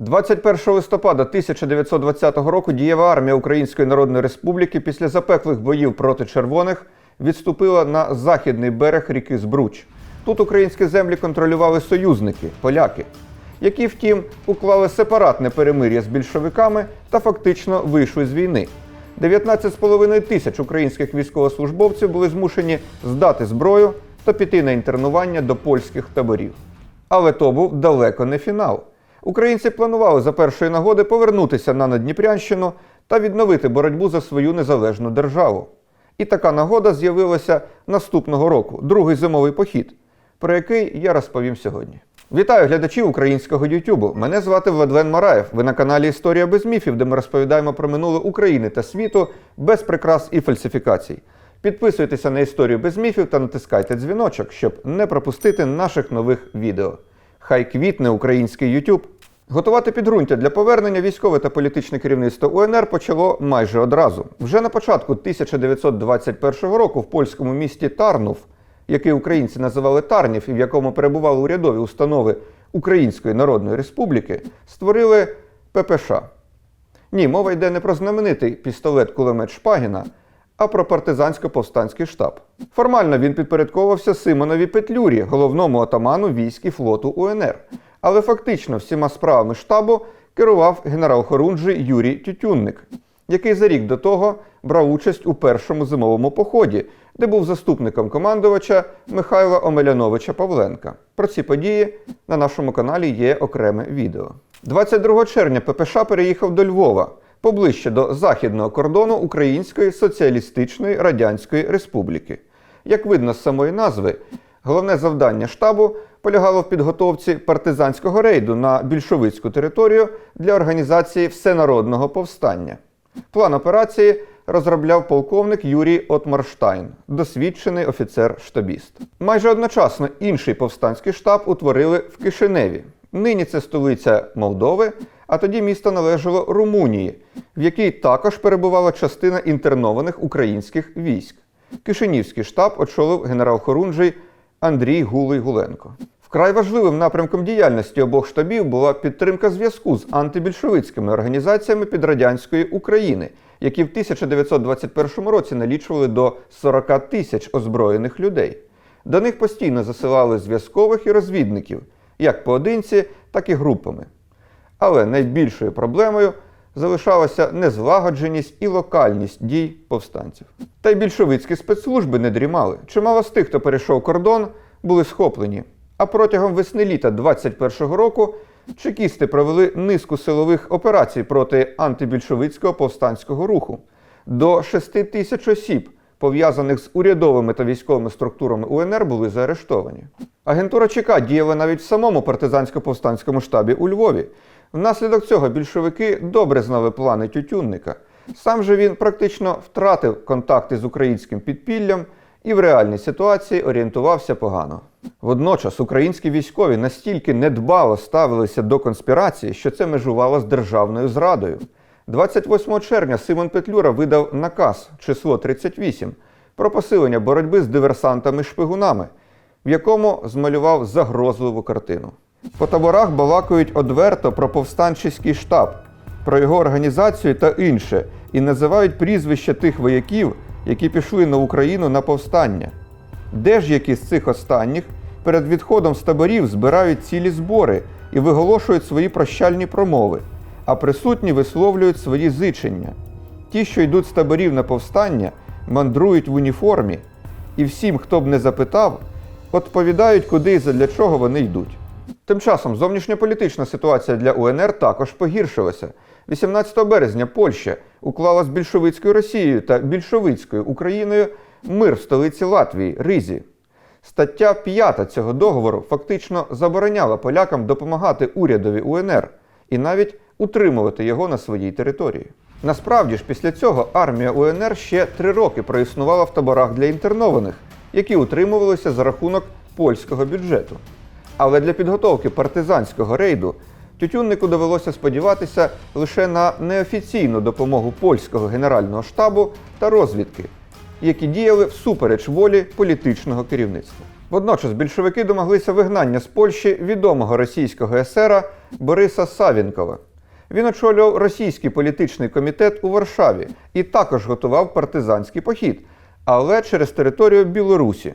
21 листопада 1920 року дієва армія Української Народної Республіки після запеклих боїв проти червоних відступила на західний берег ріки Збруч. Тут українські землі контролювали союзники, поляки, які, втім, уклали сепаратне перемир'я з більшовиками та фактично вийшли з війни. 19,5 тисяч українських військовослужбовців були змушені здати зброю та піти на інтернування до польських таборів. Але то був далеко не фінал. Українці планували за першої нагоди повернутися на Надніпрянщину та відновити боротьбу за свою незалежну державу. І така нагода з'явилася наступного року, другий зимовий похід, про який я розповім сьогодні. Вітаю глядачів українського Ютубу. Мене звати Владлен Мараєв. Ви на каналі Історія без міфів, де ми розповідаємо про минуле України та світу без прикрас і фальсифікацій. Підписуйтеся на історію без міфів та натискайте дзвіночок, щоб не пропустити наших нових відео. Хай квітне український YouTube. Готувати підґрунтя для повернення військове та політичне керівництво УНР почало майже одразу. Вже на початку 1921 року в польському місті Тарнув, який українці називали Тарнів і в якому перебували урядові установи Української Народної Республіки, створили ППШ. Ні, мова йде не про знаменитий пістолет-кулемет Шпагіна, а про партизансько-повстанський штаб. Формально він підпорядковувався Симонові Петлюрі, головному отаману військ і флоту УНР. Але фактично всіма справами штабу керував генерал Хорунжий Юрій Тютюнник, який за рік до того брав участь у першому зимовому поході, де був заступником командувача Михайла Омеляновича Павленка. Про ці події на нашому каналі є окреме відео. 22 червня ППШ переїхав до Львова, поближче до західного кордону Української Соціалістичної Радянської Республіки. Як видно з самої назви, головне завдання штабу полягало в підготовці партизанського рейду на більшовицьку територію для організації всенародного повстання. План операції розробляв полковник Юрій Отмарштайн, досвідчений офіцер-штабіст. Майже одночасно інший повстанський штаб утворили в Кишиневі. Нині це столиця Молдови, а тоді місто належало Румунії, в якій також перебувала частина інтернованих українських військ. Кишинівський штаб очолив генерал Хорунжий Андрій Гулий Гуленко. Вкрай важливим напрямком діяльності обох штабів була підтримка зв'язку з антибільшовицькими організаціями підрадянської України, які в 1921 році налічували до 40 тисяч озброєних людей. До них постійно засилали зв'язкових і розвідників, як поодинці, так і групами. Але найбільшою проблемою залишалася незлагодженість і локальність дій повстанців. Та й більшовицькі спецслужби не дрімали. Чимало з тих, хто перейшов кордон, були схоплені. А протягом весни-літа 21-го року чекісти провели низку силових операцій проти антибільшовицького повстанського руху. До 6 тисяч осіб, пов'язаних з урядовими та військовими структурами УНР, були заарештовані. Агентура ЧК діяла навіть в самому партизансько-повстанському штабі у Львові. Внаслідок цього більшовики добре знали плани Тютюнника. Сам же він практично втратив контакти з українським підпіллям і в реальній ситуації орієнтувався погано. Водночас українські військові настільки недбало ставилися до конспірації, що це межувало з державною зрадою. 28 червня Симон Петлюра видав наказ число 38 про посилення боротьби з диверсантами-шпигунами, в якому змалював загрозливу картину. По таборах балакають одверто про повстанчий штаб, про його організацію та інше, і називають прізвища тих вояків, які пішли на Україну на повстання. Де ж які з цих останніх перед відходом з таборів збирають цілі збори і виголошують свої прощальні промови, а присутні висловлюють свої зичення. Ті, що йдуть з таборів на повстання, мандрують в уніформі, і всім, хто б не запитав, відповідають, куди і задля чого вони йдуть. Тим часом зовнішньополітична ситуація для УНР також погіршилася. 18 березня Польща уклала з більшовицькою Росією та більшовицькою Україною мир в столиці Латвії Ризі. Стаття 5 цього договору фактично забороняла полякам допомагати урядові УНР і навіть утримувати його на своїй території. Насправді ж, після цього армія УНР ще три роки проіснувала в таборах для інтернованих, які утримувалися за рахунок польського бюджету. Але для підготовки партизанського рейду Тютюннику довелося сподіватися лише на неофіційну допомогу польського генерального штабу та розвідки, які діяли всупереч волі політичного керівництва. Водночас більшовики домоглися вигнання з Польщі відомого російського есера Бориса Савінкова. Він очолював російський політичний комітет у Варшаві і також готував партизанський похід, але через територію Білорусі.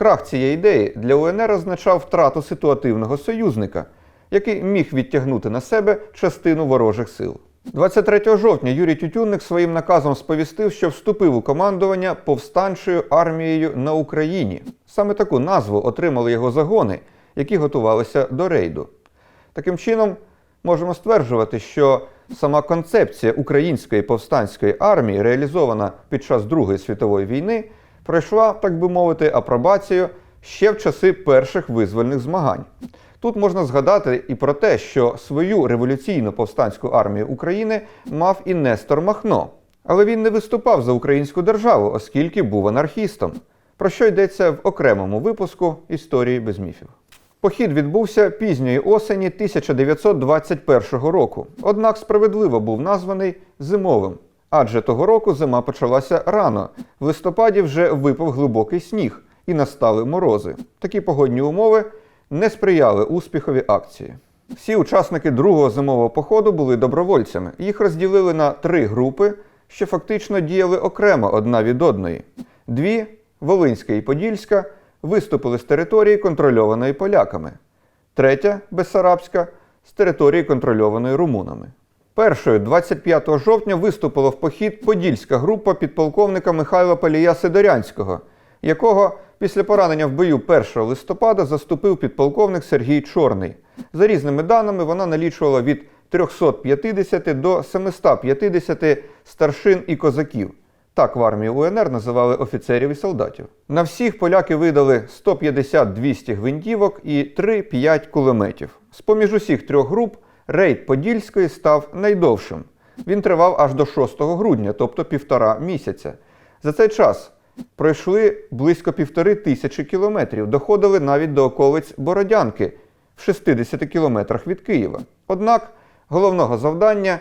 Крах цієї ідеї для УНР означав втрату ситуативного союзника, який міг відтягнути на себе частину ворожих сил. 23 жовтня Юрій Тютюнник своїм наказом сповістив, що вступив у командування повстанчою армією на Україні. Саме таку назву отримали його загони, які готувалися до рейду. Таким чином, можемо стверджувати, що сама концепція української повстанської армії, реалізована під час Другої світової війни, пройшла, так би мовити, апробацію ще в часи перших визвольних змагань. Тут можна згадати і про те, що свою революційну повстанську армію України мав і Нестор Махно. Але він не виступав за українську державу, оскільки був анархістом. Про що йдеться в окремому випуску історії без міфів. Похід відбувся пізньої осені 1921 року, однак справедливо був названий зимовим, адже того року зима почалася рано. В листопаді вже випав глибокий сніг і настали морози. Такі погодні умови не сприяли успіхові акції. Всі учасники другого зимового походу були добровольцями. Їх розділили на три групи, що фактично діяли окремо одна від одної. Дві Волинська і Подільська виступили з території, контрольованої поляками. Третя Бессарабська з території, контрольованої румунами. Першою 25 жовтня виступила в похід подільська група підполковника Михайла Палія Сидорянського, якого після поранення в бою 1 листопада заступив підполковник Сергій Чорний. За різними даними, вона налічувала від 350 до 750 старшин і козаків. Так в армії УНР називали офіцерів і солдатів. На всіх поляки видали 150-200 гвинтівок і 3-5 кулеметів. З поміж усіх трьох груп рейд Подільської став найдовшим. Він тривав аж до 6 грудня, тобто півтора місяця. За цей час пройшли близько півтори тисячі кілометрів, доходили навіть до околиць Бородянки в 60 кілометрах від Києва. Однак головного завдання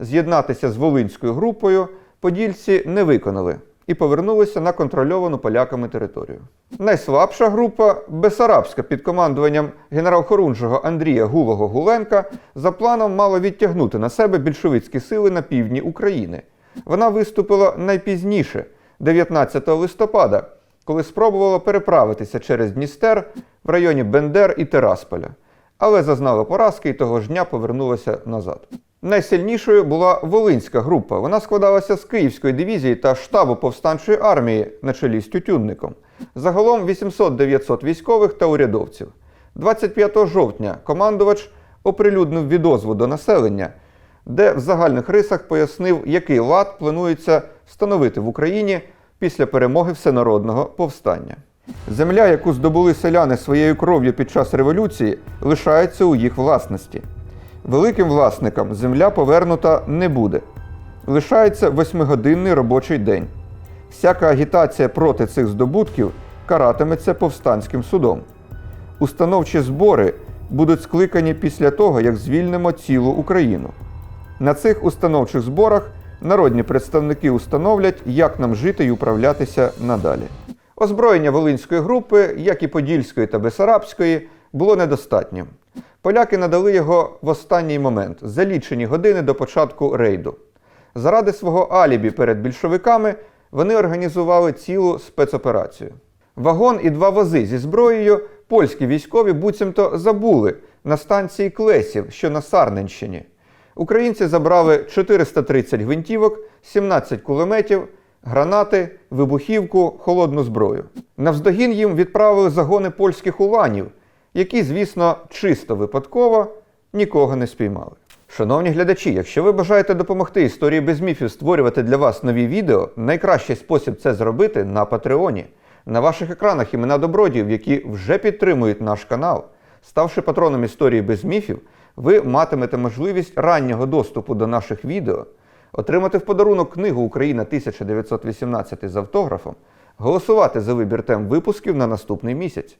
з'єднатися з Волинською групою подільці не виконали і повернулися на контрольовану поляками територію. Найслабша група Бесарабська під командуванням генерал-хорунжого Андрія Гулого Гуленка за планом мала відтягнути на себе більшовицькі сили на півдні України. Вона виступила найпізніше, 19 листопада, коли спробувала переправитися через Дністер в районі Бендер і Терасполя, але зазнала поразки і того ж дня повернулася назад. Найсильнішою була Волинська група. Вона складалася з Київської дивізії та штабу повстанчої армії на чолі з Тютюнником. Загалом 800-900 військових та урядовців. 25 жовтня командувач оприлюднив відозву до населення, де в загальних рисах пояснив, який лад планується встановити в Україні після перемоги всенародного повстання. Земля, яку здобули селяни своєю кров'ю під час революції, лишається у їх власності. Великим власникам земля повернута не буде. Лишається восьмигодинний робочий день. Всяка агітація проти цих здобутків каратиметься повстанським судом. Установчі збори будуть скликані після того, як звільнимо цілу Україну. На цих установчих зборах народні представники установлять, як нам жити і управлятися надалі. Озброєння Волинської групи, як і Подільської та Бесарабської, було недостатнім. Поляки надали його в останній момент, за лічені години до початку рейду. Заради свого алібі перед більшовиками вони організували цілу спецоперацію. Вагон і два вози зі зброєю польські військові буцімто забули на станції Клесів, що на Сарненщині. Українці забрали 430 гвинтівок, 17 кулеметів, гранати, вибухівку, холодну зброю. Навздогін їм відправили загони польських уланів, які, звісно, чисто випадково нікого не спіймали. Шановні глядачі, якщо ви бажаєте допомогти історії без міфів створювати для вас нові відео, найкращий спосіб це зробити на Патреоні. На ваших екранах імена добродіїв, які вже підтримують наш канал. Ставши патроном історії без міфів, ви матимете можливість раннього доступу до наших відео, отримати в подарунок книгу Україна 1918 з автографом, голосувати за вибір тем випусків на наступний місяць.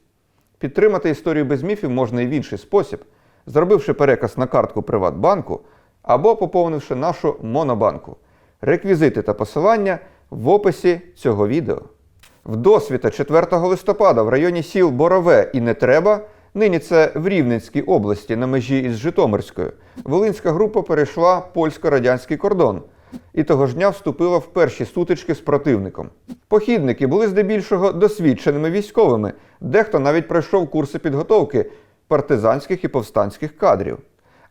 Підтримати історію без міфів можна і в інший спосіб, зробивши переказ на картку Приватбанку або поповнивши нашу Монобанку. Реквізити та посилання в описі цього відео. Вдосвіта 4 листопада в районі сіл Борове і Нетреба, нині це в Рівненській області на межі із Житомирською, Волинська група перейшла польсько-радянський кордон і того ж дня вступила в перші сутички з противником. Похідники були здебільшого досвідченими військовими, дехто навіть пройшов курси підготовки партизанських і повстанських кадрів.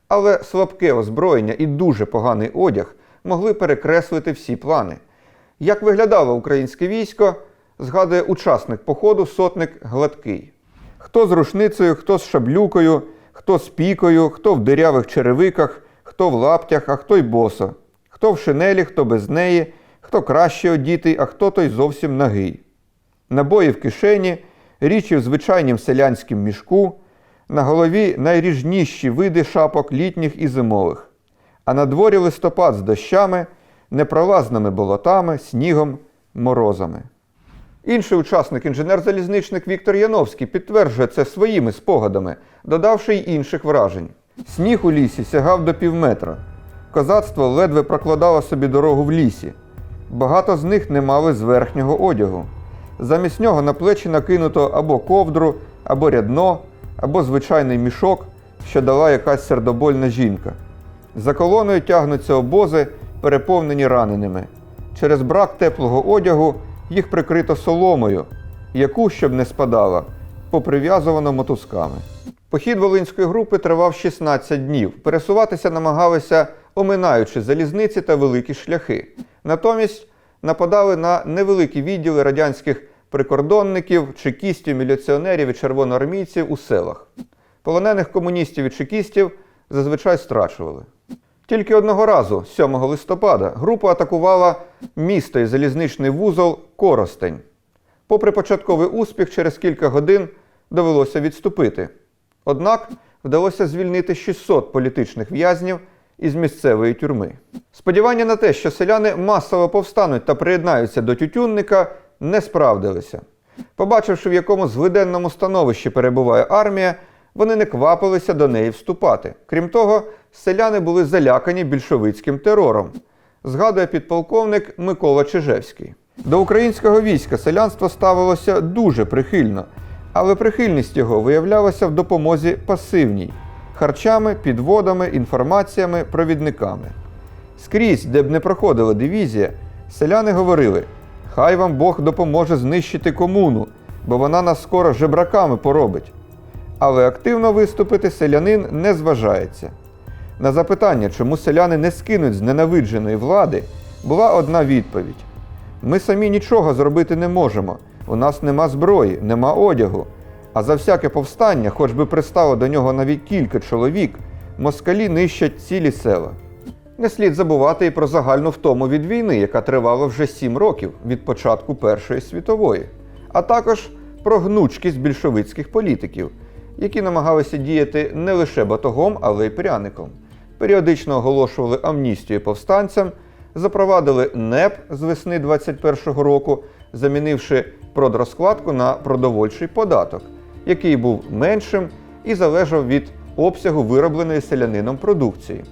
Але слабке озброєння і дуже поганий одяг могли перекреслити всі плани. Як виглядало українське військо, згадує учасник походу сотник Гладкий. Хто з рушницею, хто з шаблюкою, хто з пікою, хто в дирявих черевиках, хто в лаптях, а хто й босо, хто в шинелі, хто без неї, хто краще одітий, а хто той зовсім нагий. Набої в кишені, річі в звичайнім селянськім мішку, на голові найріжніші види шапок літніх і зимових, а на дворі листопад з дощами, непролазними болотами, снігом, морозами. Інший учасник, інженер-залізничник Віктор Яновський, підтверджує це своїми спогадами, додавши й інших вражень. Сніг у лісі сягав до півметра. Козацтво ледве прокладало собі дорогу в лісі. Багато з них не мали зверхнього одягу. Замість нього на плечі накинуто або ковдру, або рядно, або звичайний мішок, що дала якась сердобольна жінка. За колоною тягнуться обози, переповнені раненими. Через брак теплого одягу їх прикрито соломою, яку, щоб не спадала, поприв'язувано мотузками. Похід Волинської групи тривав 16 днів. Пересуватися намагалися, оминаючи залізниці та великі шляхи. Натомість нападали на невеликі відділи радянських прикордонників, чекістів, міліціонерів і червоноармійців у селах. Полонених комуністів і чекістів зазвичай страчували. Тільки одного разу, 7 листопада, група атакувала місто і залізничний вузол Коростень. Попри початковий успіх, через кілька годин довелося відступити. Однак вдалося звільнити 600 політичних в'язнів із місцевої тюрми. Сподівання на те, що селяни масово повстануть та приєднаються до тютюнника, не справдилися. Побачивши, в якому злиденному становищі перебуває армія, вони не квапилися до неї вступати. Крім того, селяни були залякані більшовицьким терором, згадує підполковник Микола Чижевський. До українського війська селянство ставилося дуже прихильно, але прихильність його виявлялася в допомозі пасивній харчами, підводами, інформаціями, провідниками. Скрізь, де б не проходила дивізія, селяни говорили: хай вам Бог допоможе знищити комуну, бо вона нас скоро жебраками поробить. Але активно виступити селянин не зважається. На запитання, чому селяни не скинуть з ненавидженої влади, була одна відповідь: ми самі нічого зробити не можемо. У нас нема зброї, нема одягу. А за всяке повстання, хоч би пристало до нього навіть кілька чоловік, москалі нищать цілі села. Не слід забувати і про загальну втому від війни, яка тривала вже сім років від початку Першої світової, а також про гнучкість більшовицьких політиків, які намагалися діяти не лише батогом, але й пряником. Періодично оголошували амністію повстанцям, запровадили НЕП з весни 21-го року, замінивши продрозкладку на продовольчий податок, який був меншим і залежав від обсягу виробленої селянином продукції.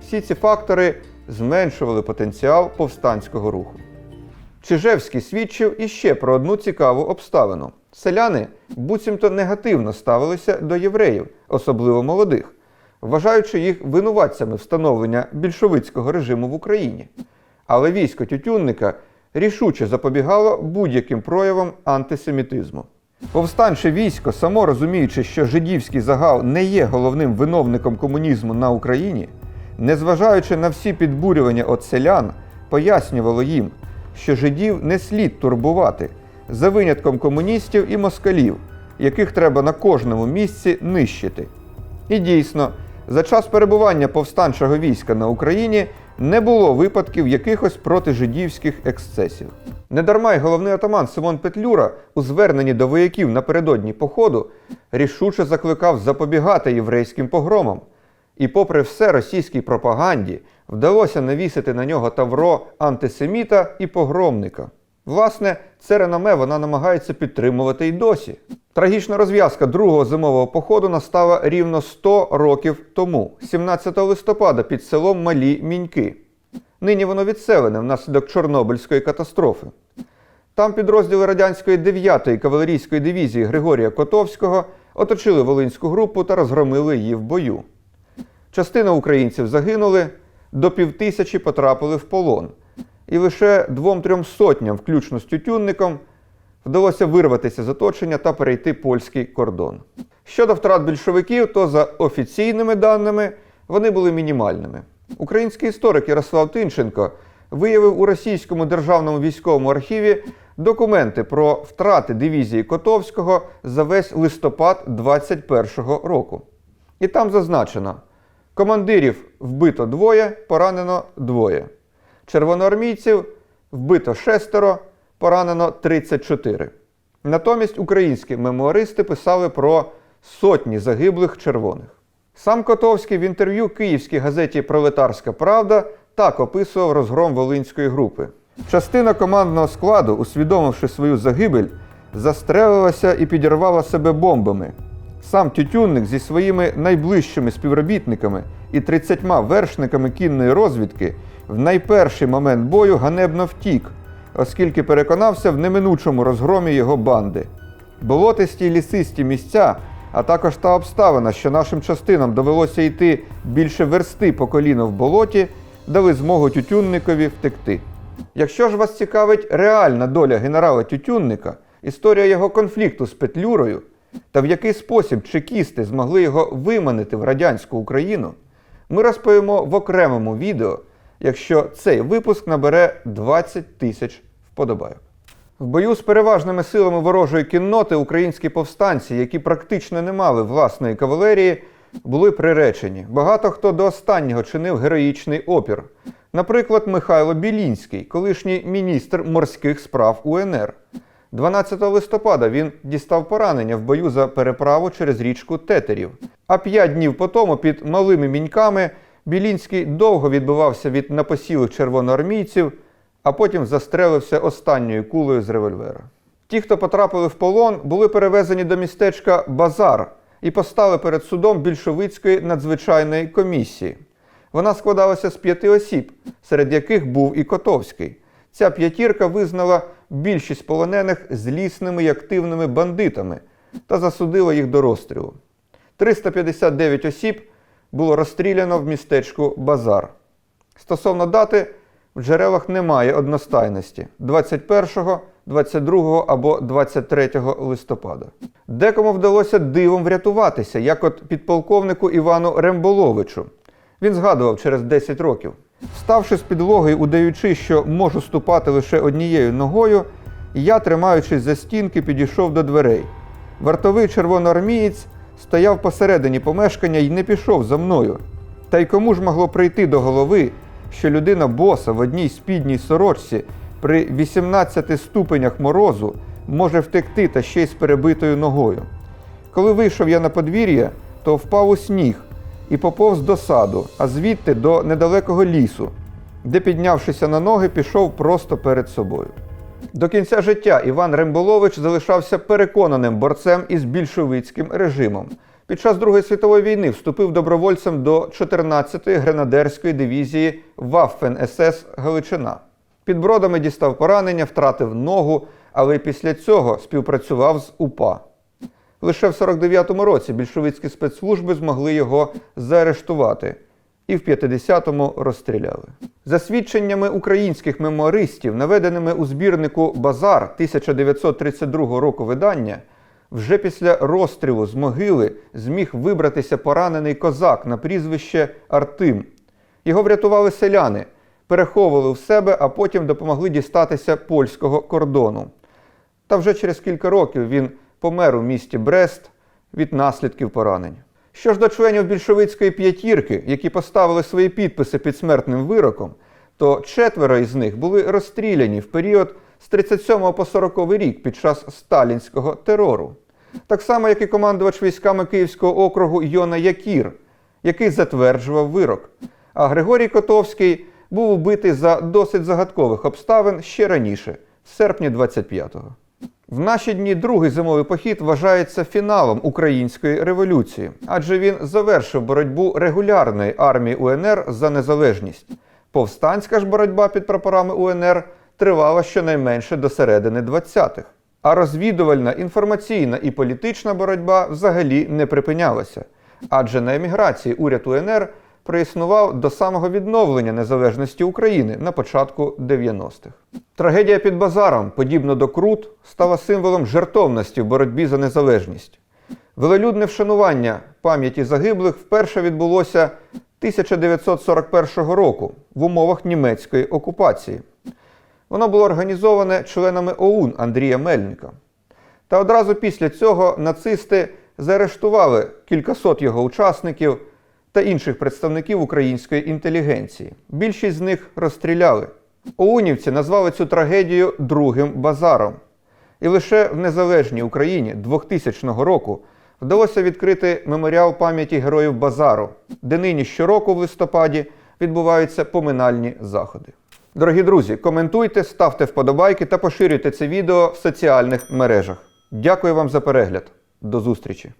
Всі ці фактори зменшували потенціал повстанського руху. Чижевський свідчив іще про одну цікаву обставину: селяни буцімто негативно ставилися до євреїв, особливо молодих, вважаючи їх винуватцями встановлення більшовицького режиму в Україні. Але військо Тютюнника рішуче запобігало будь-яким проявам антисемітизму. Повстанче військо, само розуміючи, що жидівський загал не є головним виновником комунізму на Україні, незважаючи на всі підбурювання от селян, пояснювало їм, що жидів не слід турбувати за винятком комуністів і москалів, яких треба на кожному місці нищити. І дійсно, за час перебування повстанчого війська на Україні не було випадків якихось протижидівських ексцесів. Недарма й головний атаман Симон Петлюра у зверненні до вояків напередодні походу рішуче закликав запобігати єврейським погромам. І, попри все російській пропаганді, вдалося навісити на нього тавро антисеміта і погромника. Власне, це реноме вона намагається підтримувати й досі. Трагічна розв'язка другого зимового походу настала рівно 100 років тому, 17 листопада, під селом Малі Міньки. Нині воно відселене внаслідок Чорнобильської катастрофи. Там підрозділи радянської 9-ї кавалерійської дивізії Григорія Котовського оточили Волинську групу та розгромили її в бою. Частина українців загинули, до півтисячі потрапили в полон. І лише двом-трьом сотням, включно з тютюнником, вдалося вирватися з оточення та перейти польський кордон. Щодо втрат більшовиків, то за офіційними даними вони були мінімальними. Український історик Ярослав Тинченко виявив у російському державному військовому архіві документи про втрати дивізії Котовського за весь листопад 21-го року. І там зазначено: командирів вбито двоє, поранено двоє. Червоноармійців вбито шестеро, поранено 34. Натомість українські мемуаристи писали про сотні загиблих червоних. Сам Котовський в інтерв'ю київській газеті Пролетарська Правда так описував розгром Волинської групи. Частина командного складу, усвідомивши свою загибель, застрелилася і підірвала себе бомбами. Сам Тютюнник зі своїми найближчими співробітниками і 30 вершниками кінної розвідки в найперший момент бою ганебно втік, оскільки переконався в неминучому розгромі його банди. Болотисті й лісисті місця, а також та обставина, що нашим частинам довелося йти більше версти по коліно в болоті, дали змогу Тютюнникові втекти. Якщо ж вас цікавить реальна доля генерала Тютюнника, історія його конфлікту з Петлюрою та в який спосіб чекісти змогли його виманити в радянську Україну, ми розповімо в окремому відео, якщо цей випуск набере 20 тисяч вподобайок. В бою з переважними силами ворожої кінноти українські повстанці, які практично не мали власної кавалерії, були приречені. Багато хто до останнього чинив героїчний опір. Наприклад, Михайло Білінський, колишній міністр морських справ УНР. 12 листопада він дістав поранення в бою за переправу через річку Тетерів. А п'ять днів по тому під малими міньками Білінський довго відбивався від напосілих червоноармійців, а потім застрелився останньою кулею з револьвера. Ті, хто потрапили в полон, були перевезені до містечка Базар і постали перед судом більшовицької надзвичайної комісії. Вона складалася з п'яти осіб, серед яких був і Котовський. Ця п'ятірка визнала більшість полонених злісними і активними бандитами та засудила їх до розстрілу. 359 осіб було розстріляно в містечку Базар. Стосовно дати, в джерелах немає одностайності 21, 22 або 23 листопада. Декому вдалося дивом врятуватися, як от підполковнику Івану Ремболовичу. Він згадував через 10 років. Ставши з підлоги, удаючи, що можу ступати лише однією ногою, я, тримаючись за стінки, підійшов до дверей. Вартовий червоноармієць стояв посередині помешкання і не пішов за мною. Та й кому ж могло прийти до голови, що людина боса в одній спідній сорочці при 18 ступенях морозу може втекти та ще й з перебитою ногою. Коли вийшов я на подвір'я, то впав у сніг і поповз до саду, а звідти до недалекого лісу, де, піднявшися на ноги, пішов просто перед собою. До кінця життя Іван Ремболович залишався переконаним борцем із більшовицьким режимом. Під час Другої світової війни вступив добровольцем до 14-ї гренадерської дивізії Ваффен СС Галичина. Під бродами дістав поранення, втратив ногу, але після цього співпрацював з УПА. Лише в 49-му році більшовицькі спецслужби змогли його заарештувати і в 50-му розстріляли. За свідченнями українських мемуаристів, наведеними у збірнику Базар 1932 року видання, вже після розстрілу з могили зміг вибратися поранений козак на прізвище Артим. Його врятували селяни, переховували в себе, а потім допомогли дістатися польського кордону. Та вже через кілька років він помер у місті Брест від наслідків поранень. Що ж до членів більшовицької п'ятірки, які поставили свої підписи під смертним вироком, то четверо із них були розстріляні в період з 37 по 40 рік під час сталінського терору. Так само, як і командувач військами Київського округу Йона Якір, який затверджував вирок. А Григорій Котовський був убитий за досить загадкових обставин ще раніше, в серпні 25-го. В наші дні другий зимовий похід вважається фіналом української революції, адже він завершив боротьбу регулярної армії УНР за незалежність. Повстанська ж боротьба під прапорами УНР тривала щонайменше до середини 20-х. А розвідувальна, інформаційна і політична боротьба взагалі не припинялася. Адже на еміграції уряд УНР проіснував до самого відновлення незалежності України на початку 90-х. Трагедія під базаром, подібно до Крут, стала символом жертовності в боротьбі за незалежність. Велелюдне вшанування пам'яті загиблих вперше відбулося 1941 року в умовах німецької окупації. Воно було організоване членами ОУН Андрія Мельника. Та одразу після цього нацисти заарештували кількасот його учасників та інших представників української інтелігенції. Більшість з них розстріляли. ОУНівці назвали цю трагедію другим базаром. І лише в незалежній Україні 2000 року вдалося відкрити меморіал пам'яті героїв Базару, де нині щороку в листопаді відбуваються поминальні заходи. Дорогі друзі, коментуйте, ставте вподобайки та поширюйте це відео в соціальних мережах. Дякую вам за перегляд. До зустрічі!